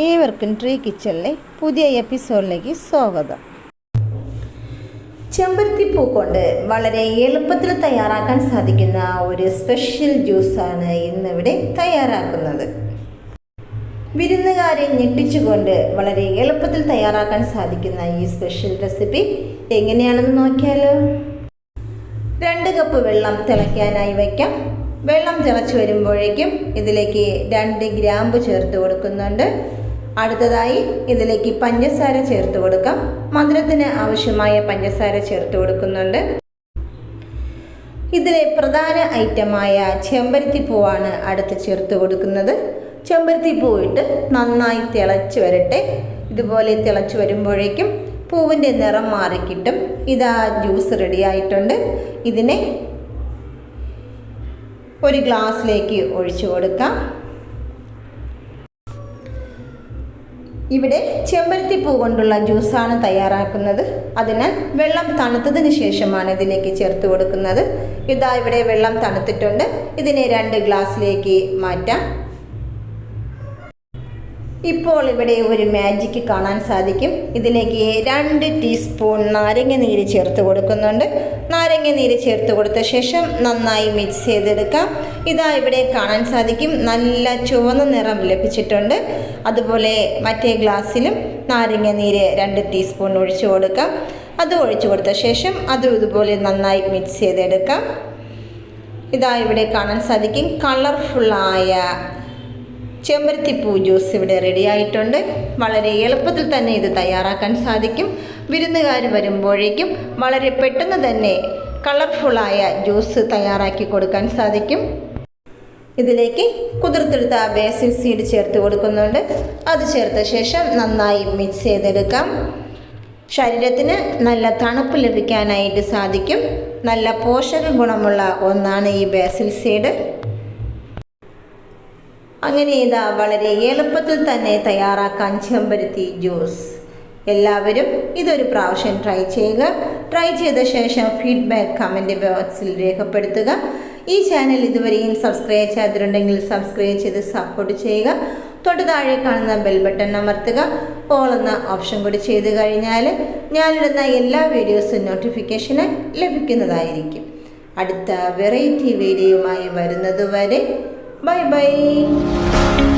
ഏവർക്കും ട്രീ കിച്ചണിലെ പുതിയ എപ്പിസോഡിലേക്ക് സ്വാഗതം. ചെമ്പരത്തി പൂ കൊണ്ട് വളരെ എളുപ്പത്തിൽ തയ്യാറാക്കാൻ സാധിക്കുന്ന ഒരു സ്പെഷ്യൽ ജ്യൂസാണ് ഇന്നിവിടെ തയ്യാറാക്കുന്നത്. വിരുന്നുകാരെ ഞെട്ടിച്ചുകൊണ്ട് വളരെ എളുപ്പത്തിൽ തയ്യാറാക്കാൻ സാധിക്കുന്ന ഈ സ്പെഷ്യൽ റെസിപ്പി എങ്ങനെയാണെന്ന് നോക്കിയാലോ? രണ്ട് കപ്പ് വെള്ളം തിളയ്ക്കാനായി വയ്ക്കാം. വെള്ളം തിളച്ചു വരുമ്പോഴേക്കും ഇതിലേക്ക് രണ്ട് ഗ്രാമ്പ് ചേർത്ത് കൊടുക്കുന്നുണ്ട്. അടുത്തതായി ഇതിലേക്ക് പഞ്ചസാര ചേർത്ത് കൊടുക്കാം. മധുരത്തിന് ആവശ്യമായ പഞ്ചസാര ചേർത്ത് കൊടുക്കുന്നുണ്ട്. ഇതിലെ പ്രധാന ഐറ്റമായ ചെമ്പരത്തിപ്പൂവാണ് അടുത്ത് ചേർത്ത് കൊടുക്കുന്നത്. ചെമ്പരത്തിപ്പൂ ഇട്ട് നന്നായി തിളച്ച് വരട്ടെ. ഇതുപോലെ തിളച്ച് വരുമ്പോഴേക്കും പൂവിന്റെ നിറം മാറിക്കിട്ടും. ഇതാ ജ്യൂസ് റെഡിയായിട്ടുണ്ട് ഇതിനെ ഒരു ഗ്ലാസ്സിലേക്ക് ഒഴിച്ചു കൊടുക്കാം. ഇവിടെ ചെമ്പരത്തി പൂ കൊണ്ടുള്ള ജ്യൂസാണ് തയ്യാറാക്കുന്നത്. അതിനാൽ വെള്ളം തണുത്തതിന് ശേഷമാണ് ഇതിലേക്ക് ചേർത്ത് കൊടുക്കുന്നത്. ഇതാ ഇവിടെ വെള്ളം തണുത്തിട്ടുണ്ട്. ഇതിനെ രണ്ട് ഗ്ലാസ്സിലേക്ക് മാറ്റാം. ഇപ്പോൾ ഇവിടെ ഒരു മാജിക്ക് കാണാൻ സാധിക്കും. ഇതിലേക്ക് രണ്ട് ടീസ്പൂൺ നാരങ്ങ നീര് ചേർത്ത് കൊടുക്കുന്നുണ്ട്. നാരങ്ങ നീര് ചേർത്ത് കൊടുത്ത ശേഷം നന്നായി മിക്സ് ചെയ്തെടുക്കാം. ഇതാ ഇവിടെ കാണാൻ സാധിക്കും. നല്ല ചുവന്ന നിറം ലഭിച്ചിട്ടുണ്ട്. അതുപോലെ മറ്റേ ഗ്ലാസ്സിലും നാരങ്ങ നീര് രണ്ട് ടീസ്പൂൺ ഒഴിച്ചു കൊടുക്കാം. അത് ഒഴിച്ചു കൊടുത്ത ശേഷം അതും ഇതുപോലെ നന്നായി മിക്സ് ചെയ്തെടുക്കാം. ഇതാ ഇവിടെ കാണാൻ സാധിക്കും. കളർഫുള്ളായ ചെമ്പരത്തിപ്പൂ ജ്യൂസ് ഇവിടെ റെഡിയായിട്ടുണ്ട് വളരെ എളുപ്പത്തിൽ തന്നെ ഇത് തയ്യാറാക്കാൻ സാധിക്കും. വിരുന്നുകാർ വരുമ്പോഴേക്കും വളരെ പെട്ടെന്ന് തന്നെ കളർഫുള്ളായ ജ്യൂസ് തയ്യാറാക്കി കൊടുക്കാൻ സാധിക്കും. ഇതിലേക്ക് കുതിർത്തെടുത്ത ബേസിൽ സീഡ് ചേർത്ത് കൊടുക്കുന്നുണ്ട്. അത് ചേർത്ത ശേഷം നന്നായി മിക്സ് ചെയ്തെടുക്കാം. ശരീരത്തിന് നല്ല തണുപ്പ് ലഭിക്കാനായിട്ട് സാധിക്കും. നല്ല പോഷക ഗുണമുള്ള ഒന്നാണ് ഈ ബേസിൽ സീഡ് അങ്ങനെ ഇതാ വളരെ എളുപ്പത്തിൽ തന്നെ തയ്യാറാക്കാൻ ചെമ്പരത്തി ജ്യൂസ്. എല്ലാവരും ഇതൊരു പ്രാവശ്യം ട്രൈ ചെയ്യുക. ട്രൈ ചെയ്ത ശേഷം ഫീഡ്ബാക്ക് കമന്റ് ബോക്സിൽ രേഖപ്പെടുത്തുക. ഈ ചാനൽ ഇതുവരെയും സബ്സ്ക്രൈബ് ചെയ്തിട്ടുണ്ടെങ്കിൽ സബ്സ്ക്രൈബ് ചെയ്ത് സപ്പോർട്ട് ചെയ്യുക. തൊട്ട് താഴെ കാണുന്ന ബെൽ ബട്ടൺ അമർത്തുക. ഓൾ എന്ന ഓപ്ഷൻ കൂടി ചെയ്തു കഴിഞ്ഞാൽ ഞാനിടുന്ന എല്ലാ വീഡിയോസും നോട്ടിഫിക്കേഷന് ലഭിക്കുന്നതായിരിക്കും. അടുത്ത വെറൈറ്റി വീഡിയോയുമായി വരുന്നതുവരെ Bye-bye!